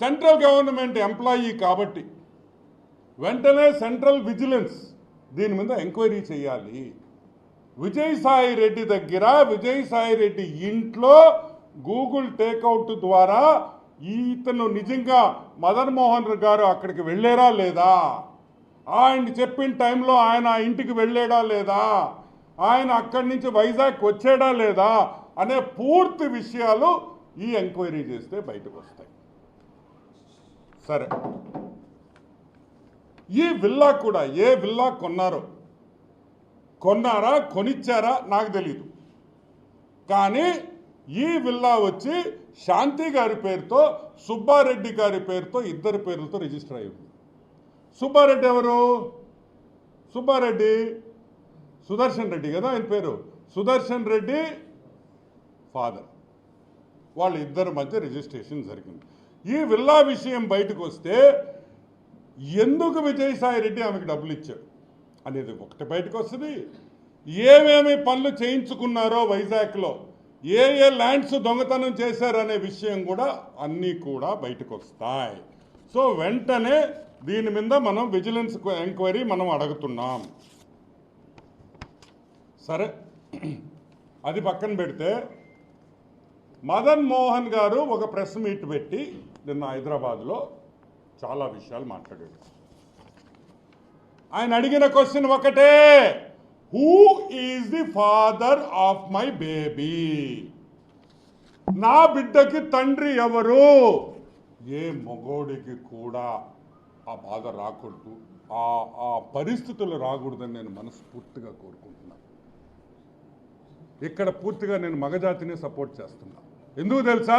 Central government employee కాబట్టి వెంటనే central vigilance దీని మీద ఎంక్వైరీ చేయాలి. విజయసాయి రెడ్డి దగ్గర విజయసాయి రెడ్డి ఇంట్లో గూగుల్ టేక్అవుట్ ద్వారా ఇతను నిజంగా మదన్ మోహన్ గారు అక్కడికి వెళ్ళారా లేదా? ఆయన చెప్పిన టైంలో ఆయన ఆ ఇంటికి వెళ్ళాడా లేదా? ఆయన అక్కడి నుంచి వైజాగ్ వచ్చాడా లేదా? అనే పూర్తి విషయాలు ఈ ఎంక్వైరీ చేస్తే బయటకు వస్తాయి. సరే. ఈ విల్లా కూడా ఏ విల్లా కొన్నారో? కొన్నారా? కొనిచ్చారా? నాకు తెలియదు కానీ ఈ విల్లా వచ్చి శాంతి గారి పేరుతో సుబ్బారెడ్డి గారి పేరుతో ఇద్దరి పేర్లతో రిజిస్టర్ అయ్యింది సుబ్బారెడ్డి ఎవరు? సుబ్బారెడ్డి. సుదర్శన్ రెడ్డి కదా ఆయన పేరు? సుదర్శన్ రెడ్డి ఫాదర్. వాళ్ళ ఇద్దరి మధ్య రిజిస్ట్రేషన్ జరిగింది. ఈ విల్లా విషయం బయటకు వస్తే ఎందుకు విజయసాయి రెడ్డి ఆమెకు డబ్బులు ఇచ్చాడు అనేది ఒకటి బయటకు వస్తుంది. ఏమేమి పనులు చేయించుకున్నారో వైజాగ్లో ఏ ఏ ల్యాండ్స్ దొంగతనం చేశారనే విషయం కూడా అన్నీ కూడా బయటకు వస్తాయి. సో వెంటనే దీని మీద మనం విజిలెన్స్ ఎంక్వైరీ మనం అడుగుతున్నాం. సరే అది పక్కన పెడితే మదన్ మోహన్ గారు ఒక ప్రెస్ మీట్ పెట్టి నిన్న హైదరాబాద్లో చాలా విషయాలు మాట్లాడాడు. ఆయన అడిగిన క్వశ్చన్ ఒకటే who is the father of my baby నా బిడ్డకి తండ్రి ఎవరు? ఏ మగోడికి కూడా ఆ బాధ రాకూడదు. ఆ ఆ పరిస్థితులు రాకూడదని నేను మనస్ఫూర్తిగా కోరుకుంటున్నాను ఇక్కడ పూర్తిగా నేను మగజాతిని సపోర్ట్ చేస్తున్నా. ఎందుకు తెలుసా?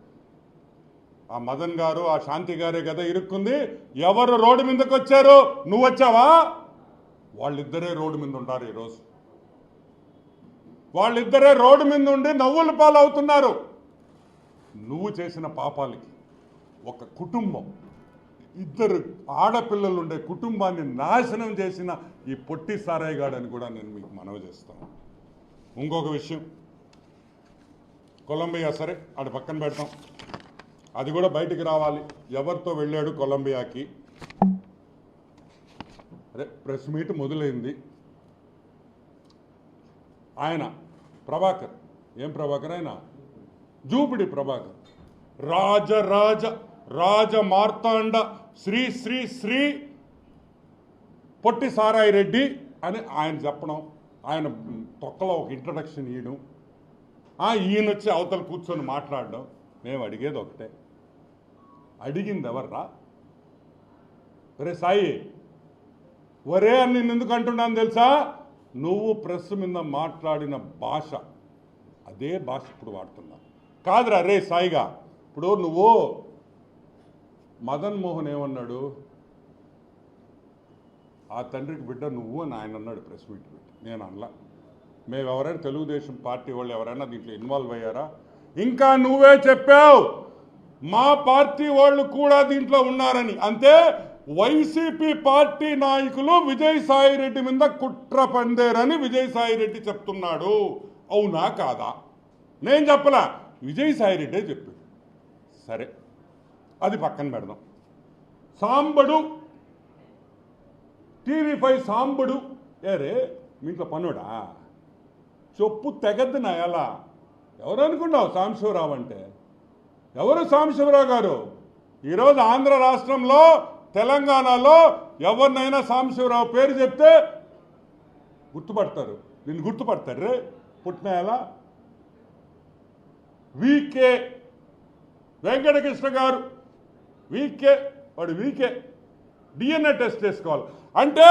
ఆ మదన్ గారు ఆ శాంతి గారే కదా ఇరుక్కుంది. ఎవరు రోడ్డు మీదకి వచ్చారు? నువ్వు వచ్చావా? వాళ్ళిద్దరే రోడ్డు మీద ఉంటారు ఈరోజు. వాళ్ళిద్దరే రోడ్డు మీద ఉండి నవ్వుల పాలవుతున్నారు. నువ్వు చేసిన పాపాలకి ఒక కుటుంబం ఇద్దరు ఆడపిల్లలు ఉండే కుటుంబాన్ని నాశనం చేసిన ఈ పొట్టి సారాయిగాడని కూడా నేను మీకు మనవి చేస్తాను ఇంకొక విషయం. కొలంబియా సరే అటు పక్కన పెడతాం. అది కూడా బయటికి రావాలి. ఎవరితో వెళ్ళాడు కొలంబియాకి? అదే ప్రెస్ మీట్ మొదలైంది. ఆయన ప్రభాకర్. ఏం ప్రభాకర్ ఆయన? జూపిడి ప్రభాకర్. రాజ రాజ రాజ మార్తాండ శ్రీ శ్రీ శ్రీ పొట్టి సారాయి రెడ్డి అని ఆయన చెప్పడం ఆయన తొక్కలో ఒక ఇంట్రడక్షన్ ఇవ్వడం ఈయనొచ్చి ఈయన వచ్చి అవతల కూర్చొని మాట్లాడడం మేము అడిగేది ఒకటే. అడిగింది ఎవర్రా రే సాయి ఒరే అని నేను ఎందుకు అంటున్నాను తెలుసా? నువ్వు ప్రెస్ మీద మాట్లాడిన భాష అదే భాష ఇప్పుడు వాడుతున్నా. కాదురా రే సాయిగా ఇప్పుడు నువ్వు మదన్ మోహన్ ఏమన్నాడు? ఆ తండ్రికి బిడ్డ నువ్వు అని ఆయన అన్నాడు ప్రెస్ మీట్ పెట్టి నేను అనలా. మేము ఎవరైనా తెలుగుదేశం పార్టీ వాళ్ళు ఎవరైనా దీంట్లో ఇన్వాల్వ్ అయ్యారా? ఇంకా నువ్వే చెప్పావు! మా పార్టీ వాళ్ళు కూడా దీంట్లో ఉన్నారని. అంతే వైసీపీ పార్టీ నాయకులు విజయసాయి రెడ్డి మీద కుట్ర పందేరని విజయసాయి రెడ్డి చెప్తున్నాడు. అవునా కాదా? నేను చెప్పలా. విజయసాయి రెడ్డే చెప్పాడు. సరే అది పక్కన పెడదాం. సాంబడు టీవీ ఫైవ్ సాంబడు ఏరే మీంట్లో పనుడా చొప్పు తెగద్దు నా ఎలా. ఎవరు అనుకున్నావు సాంబశివరావు అంటే? ఎవరు సాంబశివరావు గారు? ఈరోజు ఆంధ్ర రాష్ట్రంలో తెలంగాణలో ఎవరినైనా సాంబశివరావు పేరు చెప్తే గుర్తుపడతారు. నిన్ను గుర్తుపడతారు రే పుట్టిన ఎలా వీకే వెంకటకృష్ణ గారు. వీకే వాడు వీకే డిఎన్ఏ టెస్ట్ చేసుకోవాలి. అంటే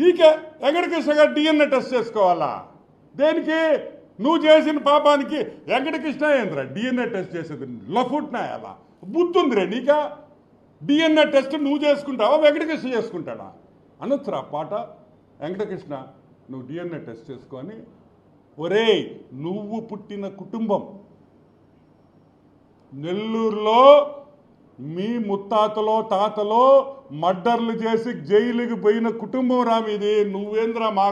వీకే వెంకటకృష్ణ గారు డిఎన్ఏ టెస్ట్ చేసుకోవాలా? దేనికి? నువ్వు చేసిన పాపానికి వెంకటకృష్ణ ఏంద్రా డిఎన్ఏ టెస్ట్ చేసేది. లఫుట్నా అలా బుద్ధుందిరే నీకా? డిఎన్ఏ టెస్ట్ నువ్వు చేసుకుంటావా వెంకటకృష్ణ చేసుకుంటాడా? అనొచ్చురా పాట? వెంకటకృష్ణ నువ్వు డిఎన్ఏ టెస్ట్ చేసుకొని ఒరేయ్ నువ్వు పుట్టిన కుటుంబం. నెల్లూరులో మీ ముత్తాతలో తాతలో మర్డర్లు చేసి జైలుకి పోయిన కుటుంబం రా మీది. నువ్వేంద్రా మా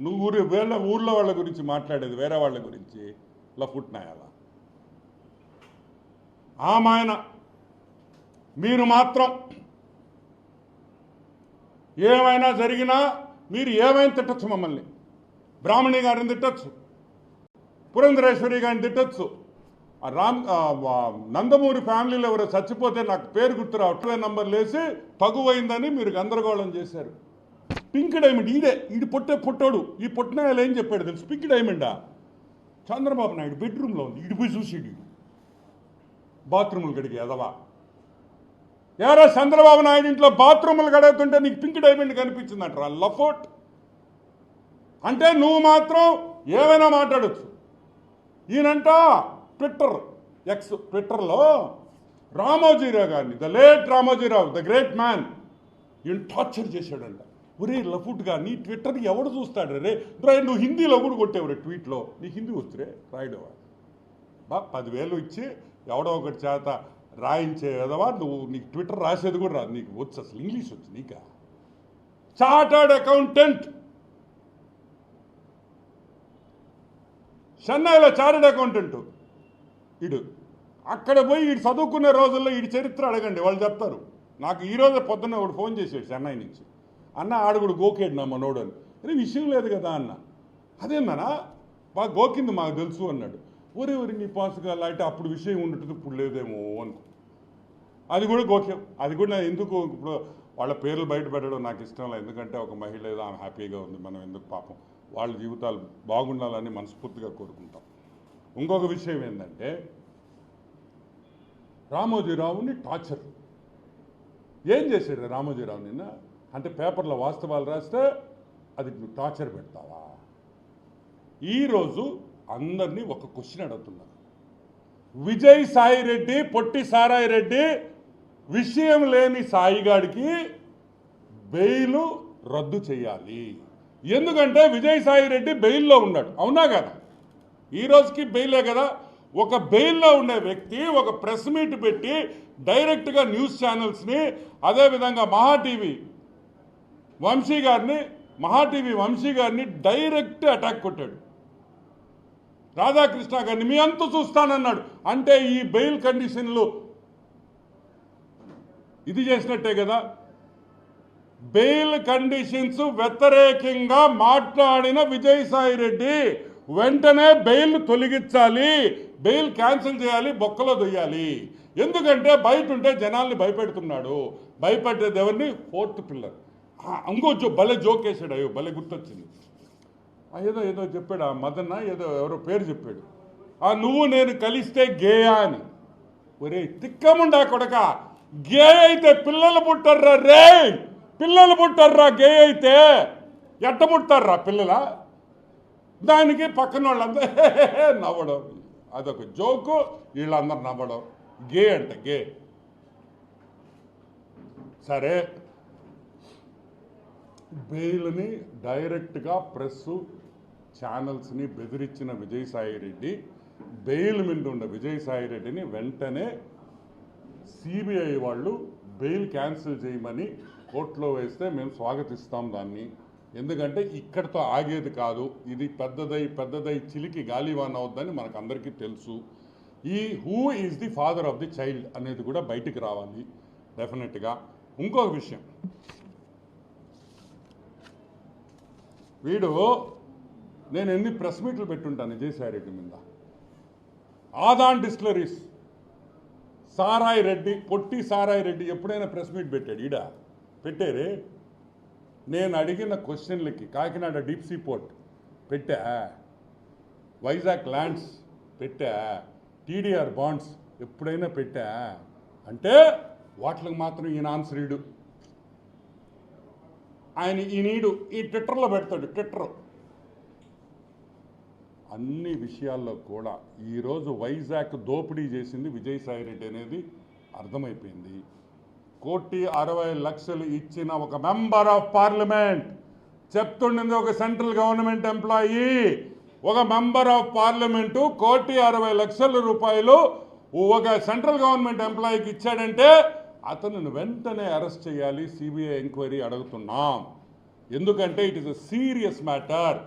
నువ్వు ఊరి వేళ ఊర్లో వాళ్ళ గురించి మాట్లాడేది వేరే వాళ్ళ గురించి. లఫుట్నాయాల ఆమాయన మీరు మాత్రం ఏమైనా జరిగినా మీరు ఏమైనా తిట్టచ్చు మమ్మల్ని. బ్రాహ్మణి గారిని తిట్టచ్చు. పురంధరేశ్వరి గారిని తిట్టచ్చు. రామ్ నందమూరి ఫ్యామిలీలో ఎవరో చచ్చిపోతే నాకు పేరు గుర్తు రావట్లే నంబర్ లేసి తగువైందని మీరు గందరగోళం చేశారు. పింక్ డైమండ్ ఈడే ఈడు పొట్టే పొట్టాడు. ఈ పొట్టినాయాలు ఏం చెప్పాడు తెలుసు? పింక్ డైమండా? చంద్రబాబు నాయుడు బెడ్రూమ్లో ఉంది. ఇటు పోయి చూసిడు బాత్రూములు గడిగి ఎదవా ఎవరో చంద్రబాబు నాయుడు ఇంట్లో బాత్రూములు గడుగుతుంటే నీకు పింక్ డైమండ్ కనిపించిందంటారా? లఫోట్ అంటే నువ్వు మాత్రం ఏమైనా మాట్లాడొచ్చు. ఈయనంట ట్విట్టర్ ఎక్స్ ట్విట్టర్లో రామోజీరావు గారిని the late Ramoji Rao the great man ఈయన టార్చర్ చేశాడంట. ఒరే లఫుట్గా నీ ట్విట్టర్ని ఎవడు చూస్తాడు రే? రే నువ్వు హిందీలో కూడా కొట్టేవు రే ట్వీట్లో. నీకు హిందీ వస్తురే రాయడవా బా పదివేలు ఇచ్చి ఎవడో ఒకటి చేత రాయించే విధవా? నువ్వు నీకు ట్విట్టర్ రాసేది కూడా రాదు. నీకు వచ్చు అసలు ఇంగ్లీష్ వచ్చు నీకా? Chartered accountant. చెన్నైలో చార్టర్డ్ అకౌంటెంట్. ఇడు. అక్కడ పోయి వీడు చదువుకునే రోజుల్లో వీడి చరిత్ర అడగండి. వాళ్ళు చెప్తారు. నాకు ఈరోజు పొద్దున్న ఒకడు ఫోన్ చేసాడు చెన్నై నుంచి. అన్న ఆడుగుడు గోకేడు నా మనోడు అని అరే విషయం లేదు కదా అన్న. అదేందనా బాగా గోకింది మాకు తెలుసు అన్నాడు. ఒరే ఒరి నీ పాసుగా అంటే అప్పుడు విషయం ఉండటం ఇప్పుడు లేదేమో అనుకో. అది కూడా గోక్యం అది కూడా నేను ఎందుకు ఇప్పుడు వాళ్ళ పేర్లు బయట పెట్టడం నాకు ఇష్టం లేదు. ఎందుకంటే ఒక మహిళ ఏదో ఆమె హ్యాపీగా ఉంది. మనం ఎందుకు పాపం వాళ్ళ జీవితాలు బాగుండాలని మనస్ఫూర్తిగా కోరుకుంటాం. ఇంకొక విషయం ఏంటంటే రామోజీరావుని టార్చర్. ఏం చేశాడు రామోజీరావు నిన్న? అంటే పేపర్లో వాస్తవాలు రాస్తే అది నువ్వు టార్చర్ పెడతావా? ఈరోజు అందరినీ ఒక క్వశ్చన్ అడుగుతున్నారు. విజయ్ సాయి రెడ్డి పొట్టి సారాయి రెడ్డి విషయం లేని సాయిగాడికి బెయిల్ రద్దు చేయాలి. ఎందుకంటే విజయ్ సాయి రెడ్డి బెయిల్లో ఉన్నాడు. అవునా కదా? ఈ రోజుకి బెయిలే కదా? ఒక బెయిల్లో ఉండే వ్యక్తి ఒక ప్రెస్ మీట్ పెట్టి డైరెక్ట్గా న్యూస్ ఛానల్స్ని అదేవిధంగా మహా టీవీ వంశీ గారిని మహా టీవీ వంశీ గారిని డైరెక్ట్ అటాక్ కొట్టాడు. రాధాకృష్ణ గారిని మీ అంత చూస్తానన్నాడు. అంటే ఈ బెయిల్ కండిషన్లు ఇది చేసినట్టే కదా? బెయిల్ కండిషన్స్ వ్యతిరేకంగా మాట్లాడిన విజయసాయి రెడ్డి వెంటనే బెయిల్ తొలగించాలి బెయిల్ క్యాన్సిల్ చేయాలి బొక్కలో దొయ్యాలి. ఎందుకంటే బయట ఉంటే జనాల్ని భయపెడుతున్నాడు. భయపెట్టేది ఎవరిని ఫోర్త్ పిల్లర్. ఇంకో జో భలే జోకేశాడు అయ్యో భలే గుర్తొచ్చింది. ఏదో ఏదో చెప్పాడు ఆ మదన్న ఏదో ఎవరో పేరు చెప్పాడు. ఆ నువ్వు నేను కలిస్తే గేయా అని. ఒరే తిక్కముండా కొడక గే అయితే పిల్లలు పుట్టర్రా రే పిల్లలు పుట్టర్రా గే అయితే ఎట్ట పుట్టారా పిల్లల? దానికి పక్కన వాళ్ళంతా నవ్వడం. అదొక జోకు వీళ్ళందరూ నవ్వడం. గే అంట గే సరే. బెయిల్ని డైరెక్ట్గా ప్రెస్ ఛానల్స్ని బెదిరించిన విజయసాయి రెడ్డి బెయిల్ మీద ఉన్న విజయసాయి రెడ్డిని వెంటనే సిబిఐ వాళ్ళు బెయిల్ క్యాన్సిల్ చేయమని కోర్టులో వేస్తే మేము స్వాగతిస్తాం దాన్ని. ఎందుకంటే ఇక్కడితో ఆగేది కాదు. ఇది పెద్దదై పెద్దదై చిలికి గాలివాన్ అవుద్దని మనకు అందరికీ తెలుసు. ఈ who is the father of the child అనేది కూడా బయటికి రావాలి. డెఫినెట్గా. ఇంకొక విషయం. వీడు నేను ఎన్ని ప్రెస్ మీట్లు పెట్టుంటాను విజయసాయి రెడ్డి మీద. ఆదాన్ డిస్టిలరీస్ సారాయి రెడ్డి పొట్టి సారాయి రెడ్డి ఎప్పుడైనా ప్రెస్ మీట్ పెట్టాడు? ఈడ పెట్టారే? నేను అడిగిన క్వశ్చన్లకి కాకినాడ డీప్ సీ పోర్ట్ పెట్టా? వైజాగ్ ల్యాండ్స్ పెట్టా? టీడీఆర్ బాండ్స్ ఎప్పుడైనా పెట్టా? అంటే వాటికి మాత్రం ఈయన ఆన్సర్ ఈడు. ఆయన ఈ నీడు ఈ ట్విట్టర్లో పెడతాడు ట్విట్టర్. అన్ని విషయాల్లో కూడా ఈరోజు వైజాగ్ దోపిడీ చేసింది విజయసాయి రెడ్డి అనేది అర్థమైపోయింది. కోటి అరవై లక్షలు ఇచ్చిన ఒక మెంబర్ ఆఫ్ పార్లమెంట్ చెప్తుండింది ఒక సెంట్రల్ గవర్నమెంట్ ఎంప్లాయీ. ఒక మెంబర్ ఆఫ్ పార్లమెంటు కోటి అరవై లక్షల రూపాయలు ఒక సెంట్రల్ గవర్నమెంట్ ఎంప్లాయీకి ఇచ్చాడంటే అతను వెంటనే అరెస్ట్ చేయాలి సిబిఐ ఎంక్వైరీ అడుగుతున్నాం. ఎందుకంటే it is a serious matter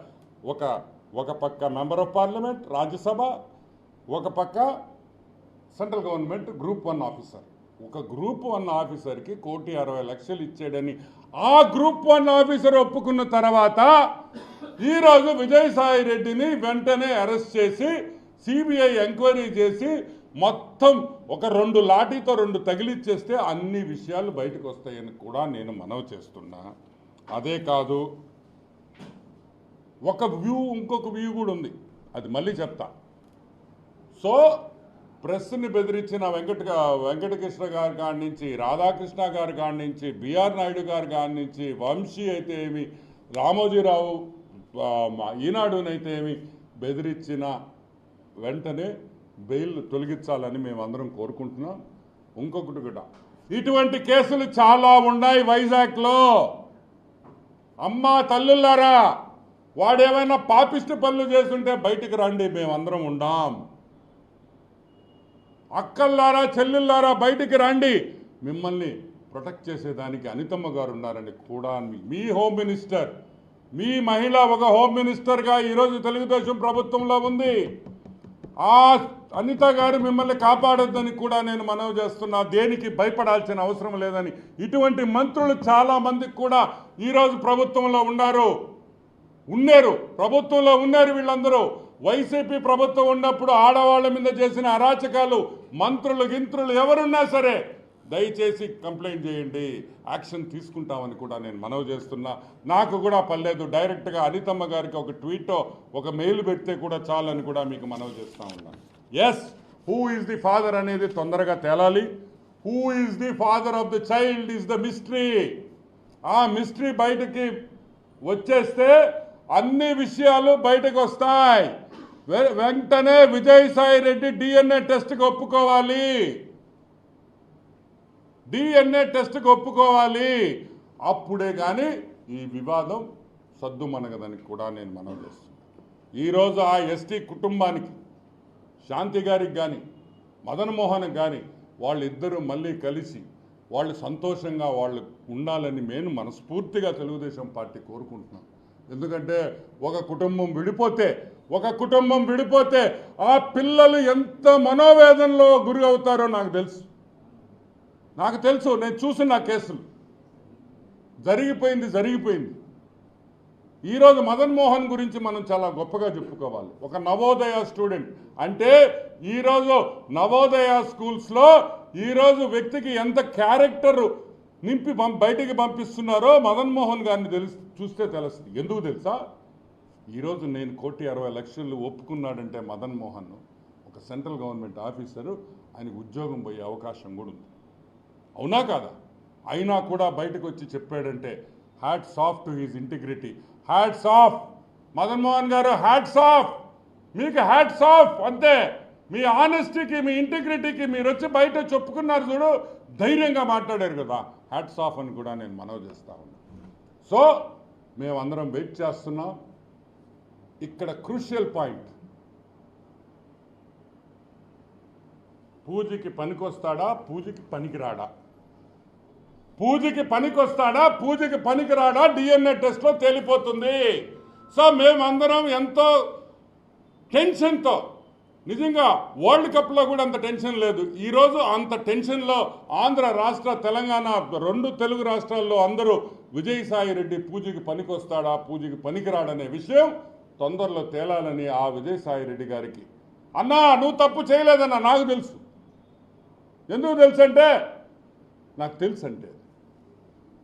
ఒక ఒక పక్క మెంబర్ ఆఫ్ పార్లమెంట్ రాజ్యసభ ఒక పక్క central government group one officer. ఒక గ్రూప్ వన్ ఆఫీసర్కి కోటి అరవై లక్షలు ఇచ్చాడని ఆ గ్రూప్ వన్ ఆఫీసర్ ఒప్పుకున్న తర్వాత ఈరోజు విజయసాయి రెడ్డిని వెంటనే అరెస్ట్ చేసి సిబిఐ ఎంక్వైరీ చేసి మొత్తం ఒక రెండు లాఠీతో రెండు తగిలిచ్చేస్తే అన్ని విషయాలు బయటకు వస్తాయని కూడా నేను మనవి చేస్తున్నా. అదే కాదు ఒక వ్యూ ఇంకొక వ్యూ కూడా ఉంది. అది మళ్ళీ చెప్తా. సో ప్రెస్ని బెదిరించిన వెంకట వెంకటకృష్ణ గారి కాడి నుంచి రాధాకృష్ణ గారి కాడి నుంచి బిఆర్ నాయుడు గారి కాడి నుంచి వంశీ అయితే ఏమి రామోజీరావు ఈనాడునైతే ఏమి బెదిరించిన వెంటనే బెయిల్ తొలగించాలని మేమందరం కోరుకుంటున్నాం. ఇంకొకటి కూడా ఇటువంటి కేసులు చాలా ఉన్నాయి వైజాగ్లో. అమ్మా తల్లులారా వాడేమైనా పాపిష్టి పనులు చేస్తుంటే బయటికి రండి మేమందరం ఉండాం. అక్కల్లారా చెల్లెల్లారా బయటికి రండి. మిమ్మల్ని ప్రొటెక్ట్ చేసేదానికి అనితమ్మ గారు ఉన్నారని కూడా మీ హోమ్ మినిస్టర్ మీ మహిళ ఒక హోమ్ మినిస్టర్గా ఈరోజు తెలుగుదేశం ప్రభుత్వంలో ఉంది. ఆ అనిత గారు మిమ్మల్ని కాపాడొద్దని కూడా నేను మనవి చేస్తున్నా. దేనికి భయపడాల్సిన అవసరం లేదని. ఇటువంటి మంత్రులు చాలా మందికి కూడా ఈరోజు ప్రభుత్వంలో ఉన్నారు. ఉన్నారు. ప్రభుత్వంలో ఉన్నారు వీళ్ళందరూ. వైసీపీ ప్రభుత్వం ఉన్నప్పుడు ఆడవాళ్ళ మీద చేసిన అరాచకాలు మంత్రులు గింత్రులు ఎవరున్నా సరే దయచేసి కంప్లైంట్ చేయండి. యాక్షన్ తీసుకుంటామని కూడా నేను మనవి చేస్తున్నా. నాకు కూడా పర్లేదు. డైరెక్ట్గా అనితమ్మ గారికి ఒక ట్వీట్ ఒక మెయిల్ పెడితే కూడా చాలని కూడా మీకు మనవి చేస్తా ఉన్నాను. Yes who is the father అనేది తొందరగా తేలాలి. Who is the father of the child is the mystery ఆ మిస్టరీ బయటకి వచ్చేస్తే అన్ని విషయాలు బయటకు వస్తాయి. వె- వెంటనే విజయసాయి రెడ్డి డిఎన్ఏ టెస్ట్కి ఒప్పుకోవాలి. డిఎన్ఏ టెస్ట్కి ఒప్పుకోవాలి. అప్పుడే కానీ ఈ వివాదం సద్దుమనగదని కూడా నేను మనం చేస్తున్నాను. ఈరోజు ఆ ఎస్టీ కుటుంబానికి శాంతి గారికి కానీ మదన్ మోహన్కి కానీ వాళ్ళిద్దరూ మళ్ళీ కలిసి వాళ్ళు సంతోషంగా వాళ్ళు ఉండాలని నేను మనస్ఫూర్తిగా తెలుగుదేశం పార్టీ కోరుకుంటున్నాను ఎందుకంటే ఒక కుటుంబం విడిపోతే ఒక కుటుంబం విడిపోతే ఆ పిల్లలు ఎంత మనోవేదనలో గురి అవుతారో నాకు తెలుసు. నాకు తెలుసు నేను చూసిన కేసులు. జరిగిపోయింది జరిగిపోయింది. ఈరోజు మదన్ మోహన్ గురించి మనం చాలా గొప్పగా చెప్పుకోవాలి. ఒక నవోదయ స్టూడెంట్. అంటే ఈరోజు నవోదయ స్కూల్స్లో ఈరోజు వ్యక్తికి ఎంత క్యారెక్టర్ నింపి పం- బయటికి పంపిస్తున్నారో మదన్ మోహన్ గారిని తెలుసు చూస్తే తెలుస్తుంది. ఎందుకు తెలుసా? ఈరోజు నేను కోటి అరవై లక్షలు ఒప్పుకున్నాడంటే మదన్ మోహన్ ఒక సెంట్రల్ గవర్నమెంట్ ఆఫీసరు ఆయనకు ఉద్యోగం పోయే అవకాశం కూడా ఉంది. అవునా కాదా? అయినా కూడా బయటకు వచ్చి చెప్పాడంటే hats off to integrity. Hats off Madan Mohan గారు హ్యాట్స్ ఆఫ్ మీకు హ్యాట్స్ ఆఫ్ అంతే. మీ ఆనెస్టీకి మీ ఇంటిగ్రిటీకి మీరు వచ్చి బయట చెప్పుకున్నారు చూడు ధైర్యంగా మాట్లాడారు కదా. హ్యాట్స్ ఆఫ్ అని కూడా నేను మనవి చేస్తా ఉన్నాను సో మేమందరం వెయిట్ చేస్తున్నాం. ఇక్కడ క్రూషియల్ పాయింట్ పూజకి పనికొస్తాడా? పూజకి పనికిరాడా? పూజకి పనికొస్తాడా? పూజకి పనికిరాడా? డిఎన్ఏ టెస్ట్లో తేలిపోతుంది. సో మేమందరం ఎంతో టెన్షన్తో నిజంగా వరల్డ్ కప్లో కూడా అంత టెన్షన్ లేదు. ఈరోజు అంత టెన్షన్లో ఆంధ్ర రాష్ట్ర తెలంగాణ రెండు తెలుగు రాష్ట్రాల్లో అందరూ విజయసాయి రెడ్డి పూజకి పనికొస్తాడా? పూజకి పనికిరాడనే విషయం తొందరలో తేలాలని ఆ విజయసాయి రెడ్డి గారికి. అన్నా నువ్వు తప్పు చేయలేదన్నా నాకు తెలుసు. ఎందుకు తెలుసు అంటే నాకు తెలుసు అంటే